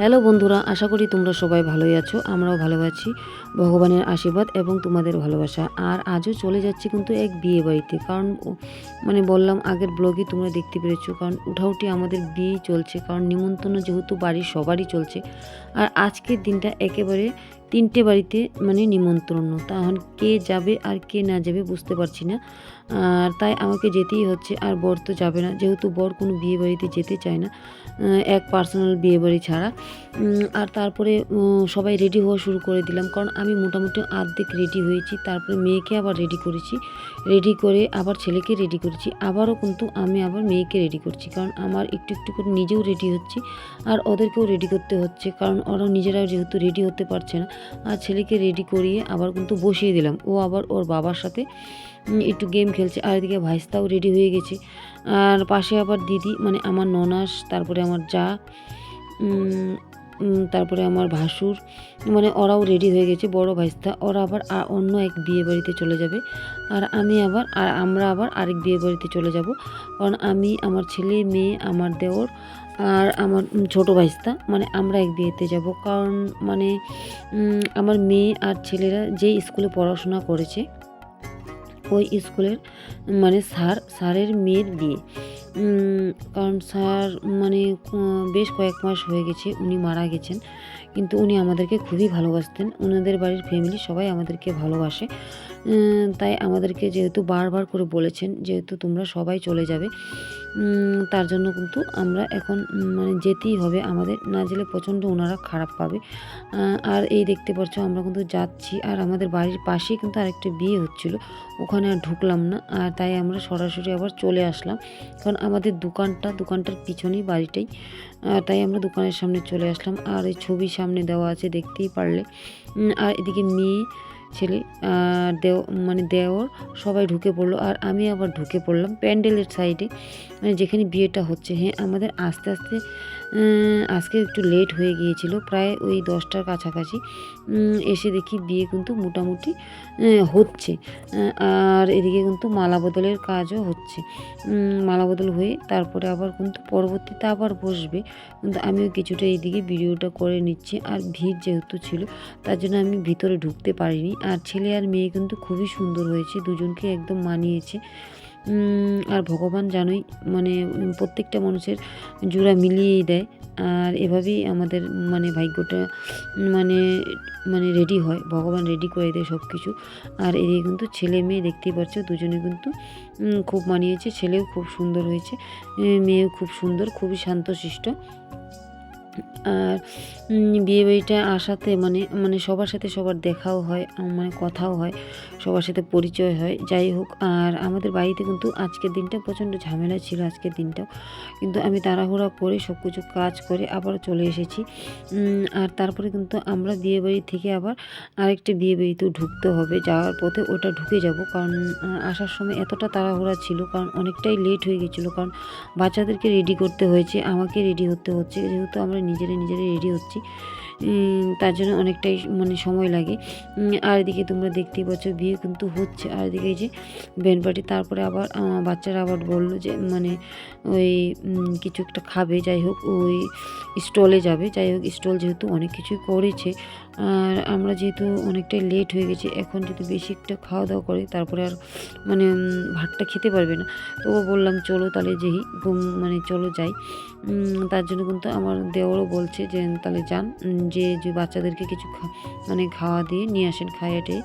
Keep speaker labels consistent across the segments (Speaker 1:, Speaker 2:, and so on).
Speaker 1: Hello বন্ধুরা, আশা করি তোমরা সবাই ভালোই আছো, আমরাও ভালো আছি। ভগবানের আশীর্বাদ এবং তোমাদের ভালোবাসা। আর আজও চলে যাচ্ছি কিন্তু এক বিয়ে বাড়িতে, কারণ মানে বললাম আগের ব্লগে তোমরা দেখতে পেরেছ, কারণ উঠাউটি আমাদের বিয়েই চলছে, কারণ নিমন্ত্রণ যেহেতু বাড়ির সবারই চলছে। আর আজকের দিনটা একেবারে তিনটে বাড়িতে মানে নিমন্ত্রণ, তাহলে কে যাবে আর কে না যাবে বুঝতে পারছি না। আর তাই আমাকে যেতেই হচ্ছে, আর বর তো যাবে না। যেহেতু বর কোনো বিয়ে বাড়িতে যেতে চায় না এক পার্সোনাল বিয়ে বাড়ি ছাড়া আর তারপরে সবাই রেডি হওয়া শুরু করে দিলাম। কারণ আমি মোটামুটি অর্ধেক রেডি হয়েছি, তারপরে মেয়েকে আবার রেডি করেছি। রেডি করে আবার ছেলেকে রেডি করেছি। আবারও কিন্তু আমি আবার মেয়েকে রেডি করছি। কারণ আমার একটু একটু করে নিজেও রেডি হচ্ছি, আর ওদেরকেও রেডি করতে হচ্ছে। কারণ ওরা নিজেরাও যেহেতু রেডি হতে পারছে না, আর ছেলেকে রেডি করিয়ে আবার কিন্তু বসিয়ে দিলাম। ও আবার ওর বাবার সাথে একটু গেম খেলছে। আর এদিকে ভাইস্তাও রেডি হয়ে গেছে। আর পাশে আবার দিদি মানে আমার ননাস, তারপরে আমার যা তারপরে আমার ভাসুর মানে ওরাও রেডি হয়ে গেছে, বড় ভাইস্তা। ওরা আবার অন্য এক বিয়ে বাড়িতে চলে যাবে। আর আমি আবার, আর আমরা আবার আরেক বিয়ে বাড়িতে চলে যাব। কারণ আমি, আমার ছেলে, মেয়ে, আমার দেওর, আর আমার ছোট ভাইস্তা মানে আমরা এক বিয়েতে যাব। কারণ মানে আমার মেয়ে আর ছেলেরা যে স্কুলে পড়াশোনা করেছে ওই স্কুলের মানে স্যার, স্যারের মেয়ের বিয়ে। কারণ স্যার মানে বেশ কয়েক মাস হয়ে গেছে উনি মারা গেছেন। কিন্তু উনি আমাদেরকে খুবই ভালোবাসতেন। ওনাদের বাড়ির ফ্যামিলি সবাই আমাদেরকে ভালোবাসে। তাই আমাদেরকে যেহেতু বারবার করে বলেছেন, যেহেতু তোমরা সবাই চলে যাবে তার জন্য কিন্তু আমরা এখন মানে যেতেই হবে আমাদের। না গেলে প্রচণ্ড ওনারা খারাপ পাবে। আর এই দেখতে পাচ্ছ আমরা কিন্তু যাচ্ছি। আর আমাদের বাড়ির পাশেই কিন্তু আরেকটা বিয়ে হচ্ছিল। ওখানে আর ঢুকলাম না। আর তাই আমরা সরাসরি আবার চলে আসলাম। কারণ আমাদের দোকানটা, দোকানটার পিছনেই বাড়িটাই। তাই আমরা দোকানের সামনে চলে আসলাম। আর এই ছবি সামনে দেওয়া আছে দেখতেই পারলে। আর এদিকে মেয়ে ছেলে দেও মানে দেওর সবাই ঢুকে পড়ল। আর আমি আবার ঢুকে পড়লাম প্যান্ডেলের সাইডে মানে যেখানে বিয়েটা হচ্ছে হ্যাঁ আমাদের আস্তে আস্তে আজকে একটু লেট হয়ে গিয়েছিল, প্রায় ওই দশটার কাছাকাছি। এসে দেখি বিয়ে কিন্তু মোটামুটি হচ্ছে। আর এদিকে কিন্তু মালা বদলের কাজও হচ্ছে। মালা বদল হয়ে তারপরে আবার কিন্তু পরবর্তীতে আবার বসবে। কিন্তু আমিও কিছুটা এইদিকে ভিডিওটা করে নিচ্ছি। আর ভিড় যেহেতু ছিল, তার জন্য আমি ভিতরে ঢুকতে পারিনি। আর ছেলে আর মেয়ে কিন্তু খুবই সুন্দর হয়েছে, দুজনকে একদম মানিয়েছে। আর ভগবান জানোই মানে প্রত্যেকটা মানুষের জোড়া মিলিয়েই দেয়। আর এভাবেই আমাদের মানে ভাগ্যটা মানে মানে রেডি হয়। ভগবান রেডি করে দেয় সব কিছু আর এদিকে কিন্তু ছেলে মেয়ে দেখতেই পাচ্ছ, দুজনে কিন্তু খুব মানিয়েছে। ছেলেও খুব সুন্দর হয়েছে মেয়েও খুব সুন্দর, খুবই শান্তশিষ্ট। আর বিয়ে বাড়িটা আসাতে মানে মানে সবার সাথে সবার দেখাও হয় মানে কথাও হয়, সবার সাথে পরিচয় হয়। যাই হোক, আর আমাদের বাড়িতে কিন্তু আজকের দিনটা প্রচণ্ড ঝামেলা ছিল আজকের দিনটাও। কিন্তু আমি তাড়াহুড়া করে সব কিছু কাজ করে আবার চলে এসেছি। আর তারপরে কিন্তু আমরা বিয়ে বাড়ি থেকে আবার আরেকটা বিয়ে বাড়িতেও ঢুকতে হবে। যাওয়ার পথে ওটা ঢুকে যাব। কারণ আসার সময় এতটা তাড়াহুড়া ছিল, কারণ অনেকটাই লেট হয়ে গেছিল। কারণ বাচ্চাদেরকে রেডি করতে হয়েছে, আমাকে রেডি হতে হচ্ছে। যেহেতু আমরা নিজেরা নিজেরা রেডি হচ্ছি। তার জন্য অনেকটাই মানে সময় লাগে। আর এদিকে তোমরা দেখতেই পাচ্ছ, বিয়ে কিন্তু হচ্ছে। আর এদিকে যে ব্যান্ড পার্টি তারপরে আবার বাচ্চারা আবার বলল যে মানে ওই কিছু একটা খাবে। যাই হোক, ওই স্টলে যাবে। যাই হোক স্টল যেহেতু অনেক কিছুই করেছে। আর আমরা যেহেতু অনেকটাই লেট হয়ে গেছি, এখন যদি বেশি একটা খাওয়া দাওয়া করে, তারপরে আর মানে ভাতটা খেতে পারবে না। তো বললাম, চলো তাহলে যেই, ঘুম- মানে চলো যাই। তার জন্য কিন্তু আমার দেওয়ারও বলছে যে, তাহলে যান যে যে বাচ্চাদেরকে কিছু মানে খাওয়া দিয়ে নিয়ে আসেন খাইয়াটে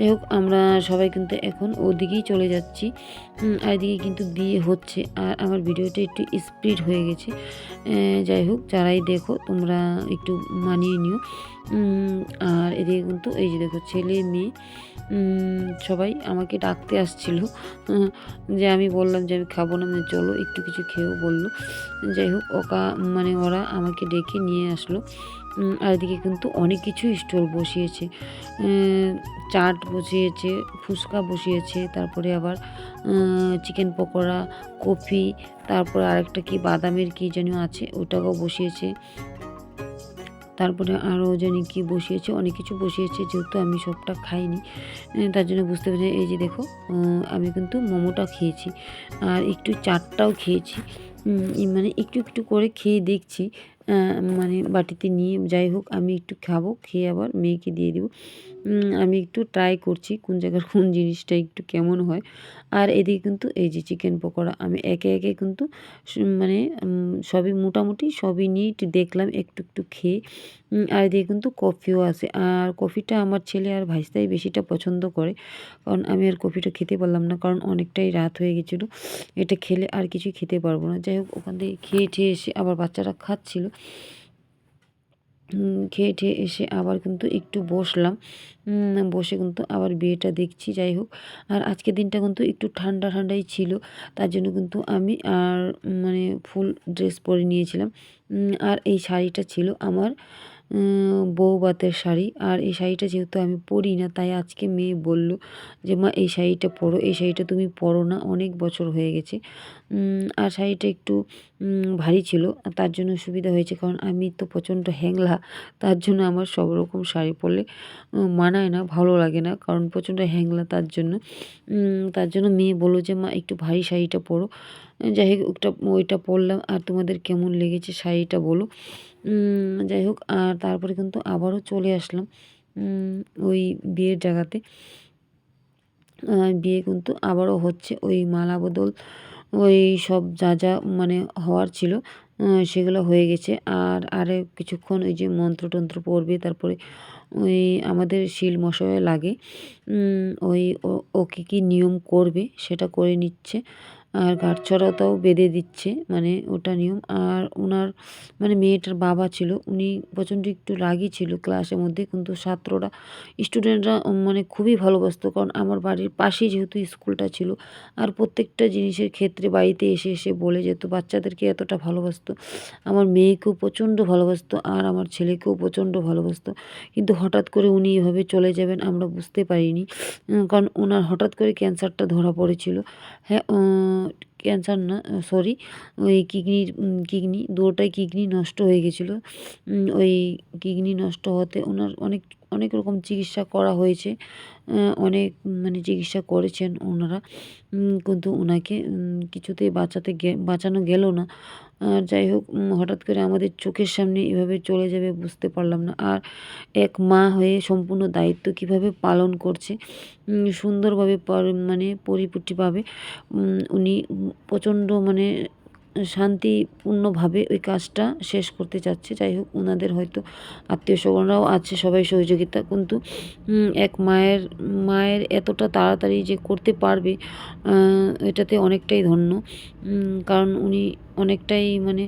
Speaker 1: যাই হোক আমরা সবাই কিন্তু এখন ওদিকেই চলে যাচ্ছি। আর এদিকে কিন্তু বিয়ে হচ্ছে। আর আমার ভিডিওটা একটু স্পিড হয়ে গেছে। যাই হোক যারাই দেখো, তোমরা একটু মানিয়ে নিও। আর এদিকে কিন্তু এই যে দেখো, ছেলে, মেয়ে সবাই আমাকে ডাকতে আসছিল। যে আমি বললাম যে আমি খাব না মানে চলো, একটু কিছু খেয়েও বলল। যাই হোক ওকা মানে ওরা আমাকে ডেকে নিয়ে আসলো। আর এদিকে কিন্তু অনেক কিছু স্টল বসিয়েছে। চাট বসিয়েছে, ফুচকা বসিয়েছে, তারপরে আবার চিকেন পকোড়া, কফি, তারপরে আরেকটা কি বাদামের কি যেন আছে, ওটাকেও বসিয়েছে। তারপরে আরও জানি কি বসিয়েছে, অনেক কিছু বসিয়েছে, যেহেতু আমি সবটা খাইনি তার জন্য বুঝতে পারছি এই যে দেখো আমি কিন্তু মোমোটা খেয়েছি, আর একটু চাটটাও খেয়েছি মানে একটু একটু করে খেয়ে দেখছি মানে বাটিতে নিয়ে যাই হোক, আমি একটু খাব, খেয়ে আবার মেয়েকে দিয়ে দেবো। আমি একটু ট্রাই করছি কোন জায়গার কোন জিনিসটা একটু কেমন হয়। আর এদিকে কিন্তু এই যে চিকেন পকোড়া, আমি একে একে কিন্তু মানে সবই মোটামুটি সবই নিয়ে একটু দেখলাম, একটু একটু খেয়ে। আর এদিকে কিন্তু কফিও আছে। আর কফিটা আমার ছেলে আর ভাইস্তাই বেশিটা পছন্দ করে। কারণ আমি আর কফিটা খেতে পারলাম না, কারণ অনেকটাই রাত হয়ে গেছিল। এটা খেলে আর কিছুই খেতে পারব না। যাই হোক, ওখান থেকে খেয়ে ঠেয়ে এসে আবার বাচ্চারা খাচ্ছিল। খেয়ে ঠেয়ে এসে আবার কিন্তু একটু বসলাম। বসে কিন্তু আবার বিয়েটা দেখছি, যাই হোক। আর আজকের দিনটা কিন্তু একটু ঠান্ডা ঠান্ডাই ছিল। তার জন্য কিন্তু আমি আর মানে ফুল ড্রেস পরে নিয়েছিলাম। আর এই শাড়িটা ছিল আমার উম, বউ বাতের শাড়ি। আর এই শাড়িটা যেহেতু আমি পরি না তাই আজকে মেয়ে বলল যে মা এই শাড়িটা পরো এই শাড়িটা তুমি পরো না অনেক বছর হয়ে গেছে। আর শাড়িটা একটু ভারী ছিল তার জন্য সুবিধা হয়েছে কারণ আমি তো প্রচণ্ড হ্যাংলা তার জন্য আমার সব রকম শাড়ি পরলে মানায় না ভালো লাগে না কারণ প্রচণ্ড হ্যাংলা তার জন্য। তার জন্য মেয়ে বলল যে মা একটু ভারী শাড়িটা পরো। যাই হোক, ওটা, ওইটা পরলাম। আর তোমাদের কেমন লেগেছে শাড়িটা বলো। যাই হোক, আর তারপরে কিন্তু আবারও চলে আসলাম ওই বিয়ের জায়গাতে। বিয়ে কিন্তু আবারও হচ্ছে ওই মালা বদল, ওই সব যা যা মানে হওয়ার ছিল সেগুলো হয়ে গেছে। আর আরে কিছুক্ষণ ওই যে মন্ত্রতন্ত্র পড়বে তারপরে ওই আমাদের শিল মশায় লাগে। ওই ও কী কী নিয়ম করবে সেটা করে নিচ্ছে। আর গাঁটছড়াটাও বেঁধে দিচ্ছে মানে ওটা নিয়ম। আর ওনার মানে মেয়েটার বাবা ছিল, উনি প্রচণ্ড একটু রাগী ছিল ক্লাসের মধ্যে, কিন্তু ছাত্ররা, স্টুডেন্টরা মানে খুবই ভালোবাসতো। কারণ আমার বাড়ির পাশেই যেহেতু স্কুলটা ছিল, আর প্রত্যেকটা জিনিসের ক্ষেত্রে বাড়িতে এসে এসে বলে যেত বাচ্চাদেরকে এতটা ভালোবাসতো। আমার মেয়েকেও প্রচণ্ড ভালোবাসতো, আর আমার ছেলেকেও প্রচণ্ড ভালোবাসতো। কিন্তু হঠাৎ করে উনি এভাবে চলে যাবেন, আমরা বুঝতে পারিনি। কারণ ওনার হঠাৎ করে ক্যান্সারটা ধরা পড়েছিল। হ্যাঁ note. ক্যান্সার না সরি ওই কিডনির কিডনি দুটোটাই কিডনি নষ্ট হয়ে গেছিল। ওই কিডনি নষ্ট হতে ওনার অনেক অনেক রকম চিকিৎসা করা হয়েছে। অনেক মানে চিকিৎসা করেছেন ওনারা। কিন্তু ওনাকে কিছুতেই বাঁচাতে বাঁচানো গেল না। আর যাই হোক হঠাৎ করে আমাদের চোখের সামনে এভাবে চলে যাবে বুঝতে পারলাম না। আর এক মা হয়ে সম্পূর্ণ দায়িত্ব কীভাবে পালন করছে সুন্দরভাবে মানে পরিপুষ্টিভাবে উম, উনি প্রচণ্ড মানে শান্তিপূর্ণভাবে ওই কাজটা শেষ করতে চাচ্ছে। যাই হোক ওনাদের হয়তো আত্মীয় স্বজনরাও আছে, সবাই সহযোগিতা। কিন্তু এক মায়ের মায়ের এতটা তাড়াতাড়ি যে করতে পারবে এটাতে অনেকটাই ধন্য। কারণ উনি অনেকটাই মানে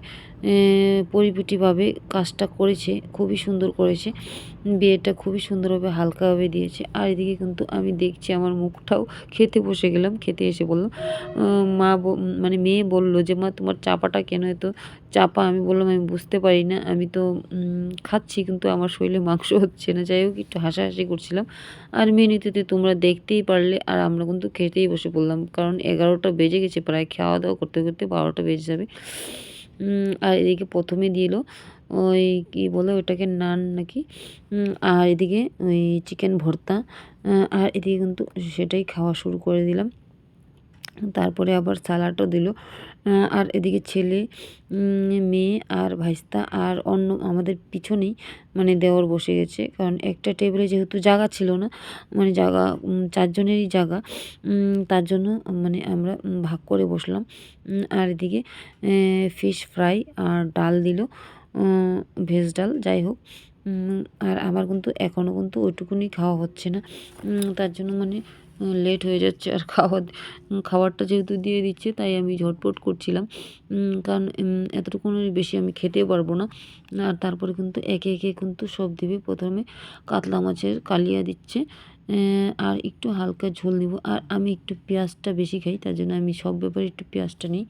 Speaker 1: পরিপাটিভাবে কাজটা করেছে, খুবই সুন্দর করেছে। বিয়েটা খুবই সুন্দরভাবে, হালকাভাবে দিয়েছে। আর এদিকে কিন্তু আমি দেখছি আমার মুখটাও খেতে বসে গেলাম, খেতে এসে বললাম মা মানে মেয়ে বলল যে, মা, তোমার চাপাটা কেন এত চাপা? আমি বললাম, আমি বুঝতে পারি না, আমি তো খাচ্ছি, কিন্তু আমার শরীরে মাংস হচ্ছে না। যাই হোক, একটু হাসাহাসি করছিলাম। আর মেনুতে তোমরা দেখতেই পারলে, আর আমরা কিন্তু খেতেই বসে পড়লাম, কারণ এগারোটা বেজে গেছে প্রায়, খাওয়া দাওয়া করতে করতে বারোটা বেজে যাবে। আর এদিকে প্রথমে দিল ওই কী বলে ওটাকে নান নাকি? আর এদিকে ওই চিকেন ভর্তা আর এদিকে কিন্তু সেটাই খাওয়া শুরু করে দিলাম। তারপরে আবার সালাডও দিল। আর এদিকে ছেলে মেয়ে আর ভাইস্তা আর অন্য আমাদের পিছনেই মানে দেওর বসে গেছে। কারণ একটা টেবিলে যেহেতু জায়গা ছিল না মানে জায়গা চারজনেরই জায়গা তার জন্য মানে আমরা ভাগ করে বসলাম। আর এদিকে ফিশ ফ্রাই আর ডাল দিল ভেজ ডাল, যাই হোক। আর আমার কিন্তু এখনও কিন্তু ওইটুকুনি খাওয়া হচ্ছে না। তার জন্য মানে লেট হয়ে যাচ্ছে আর খাওয়া খাবারটা যেহেতু দিয়ে দিচ্ছে তাই আমি ঝটপট করছিলাম। কারণ উম, এতটুকুনের বেশি আমি খেতে পারব না। আর তারপরে কিন্তু একে একে কিন্তু সব দিবে। প্রথমে কাতলা মাছের কালিয়া দিচ্ছে আর একটু হালকা ঝোল নিব। আর আমি একটু পেঁয়াজটা বেশি খাই তার জন্য আমি সব ব্যাপারে একটু পেঁয়াজটা নিই।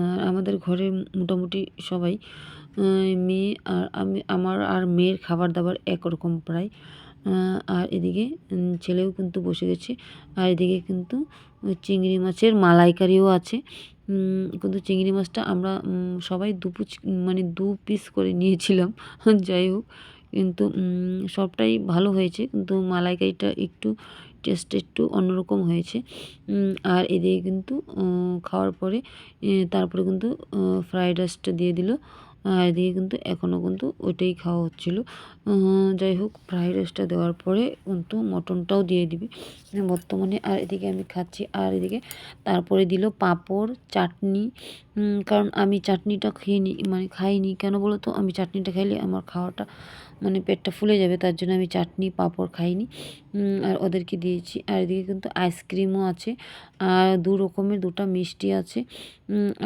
Speaker 1: আর আমাদের ঘরে মোটামুটি সবাই মেয়ে আর আমি আমার আর মেয়ের খাবার দাবার একরকম প্রায়। আর এদিকে ছেলেও কিন্তু বসে গেছে। আর এদিকে কিন্তু চিংড়ি মাছের মালাইকারিও আছে। কিন্তু চিংড়ি মাছটা আমরা সবাই দু পুচ মানে দু পিস করে নিয়েছিলাম। যাই হোক, কিন্তু সবটাই ভালো হয়েছে। কিন্তু মালাইকারিটা একটু টেস্ট একটু অন্যরকম হয়েছে। আর এদিকে কিন্তু খাওয়ার পরে তারপরে কিন্তু ফ্রাইড রাইসটা দিয়ে দিল। আর এদিকে কিন্তু এখনও কিন্তু ওইটাই খাওয়া হচ্ছিল। যাই হোক ফ্রাইড রাইসটা দেওয়ার পরে কিন্তু মটনটাও দিয়ে দিবি। বর্তমানে আর এদিকে আমি খাচ্ছি, আর এদিকে তারপরে দিল পাঁপড়, চাটনি। কারণ আমি চাটনিটা খেয়ে নি মানে খাইনি। কেন বলো তো? আমি চাটনিটা খাইলে আমার খাওয়াটা মানে পেটটা ফুলে যাবে, তার জন্য আমি চাটনি, পাঁপড় খাইনি। আর ওদেরকে দিয়েছি, আর এদিকে কিন্তু আইসক্রিমও আছে, আর দু রকমের, দুটা মিষ্টি আছে।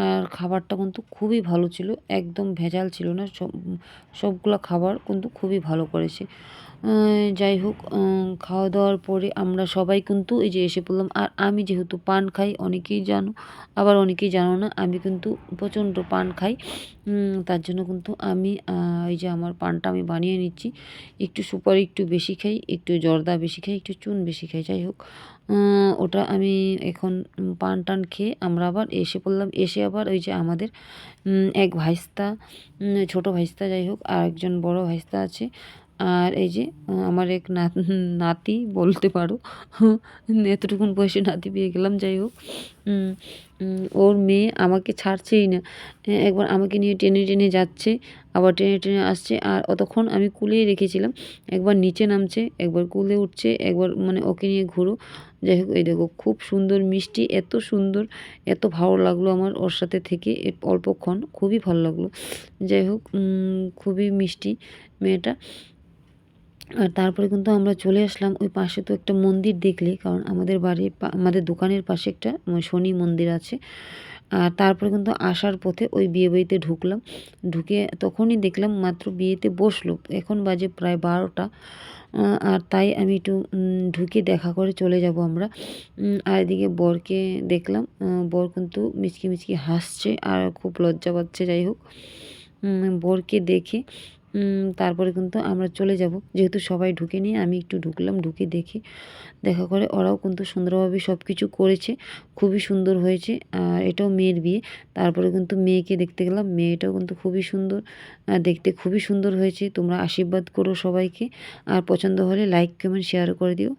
Speaker 1: আর খাবারটা কিন্তু খুবই ভালো ছিল, একদম ভেজাল ছিল না, সব, সবগুলো খাবার কিন্তু খুবই ভালো করেছে। যাই হোক খাওয়া দাওয়ার পরে আমরা সবাই কিন্তু এই যে এসে পড়লাম। আর আমি যেহেতু পান খাই, অনেকেই জানো, আবার অনেকেই জানো না, আমি কিন্তু প্রচণ্ড পান খাই। তার জন্য কিন্তু আমি এই যে আমার পানটা আমি বানিয়ে নিচ্ছি। একটু সুপারি একটু বেশি খাই, একটু জর্দা বেশি খাই, একটু চুন বেশি খাই, যাই হোক। ওটা আমি এখন পান টান খেয়ে আমরা আবার এসে পড়লাম। এসে আবার ওই যে আমাদের এক ভাইস্তা ছোট ভাইস্তা যাই হোক আর একজন বড় ভাইস্তা আছে। আর এই যে আমার এক নাতি বলতে পারো, এতটুকুন বয়সে নাতি পেয়ে গেলাম, যাই হোক ওর মেয়ে আমাকে ছাড়ছেই না। একবার আমাকে নিয়ে টেনে টেনে যাচ্ছে, আবার টেনে টেনে আসছে, আর অতক্ষণ আমি কুলেই রেখেছিলাম, একবার নিচে নামছে, একবার কুলে উঠছে, একবার মানে ওকে নিয়ে ঘুরো। যাই হোক, এই দেখো, খুব সুন্দর মিষ্টি, এত সুন্দর, এত ভালো লাগল আমার ওর সাথে থেকে অল্পক্ষণ, খুবই ভালো লাগল। যাই হোক খুবই মিষ্টি মেয়েটা। আর তারপরে কিন্তু আমরা চলে আসলাম ওই পাশে তো একটা মন্দির দেখলে, কারণ আমাদের বাড়ির আমাদের দোকানের পাশে একটা শনি মন্দির আছে। আর তারপরে কিন্তু আসার পথে ওই বিয়ে বাড়িতে ঢুকলাম। ঢুকে তখনই দেখলাম মাত্র বিয়েতে বসল। এখন বাজে প্রায় বারোটা। আর তাই আমি একটু ঢুকে দেখা করে চলে যাব আমরা। আর এদিকে বরকে দেখলাম বর কিন্তু মিচকি মিচকি হাসছে আর খুব লজ্জা পাচ্ছে, যাই হোক। বরকে দেখে তারপরে কিন্তু আমরা চলে যাব। যেহেতু সবাই ঢুকে নিয়ে আমি একটু ঢুকলাম, ঢুকে দেখি। দেখা করে ওরাও কিন্তু সুন্দরভাবে সব কিছু করেছে। খুবই সুন্দর হয়েছে। আর এটাও মেয়ের বিয়ে। তারপরে কিন্তু মেয়েকে দেখতে গেলাম। মেয়েটাও কিন্তু খুবই সুন্দর। দেখতে খুবই সুন্দর হয়েছে। তোমরা আশীর্বাদ করো সবাইকে। আর পছন্দ হলে লাইক কমেন্ট শেয়ার করে দিও।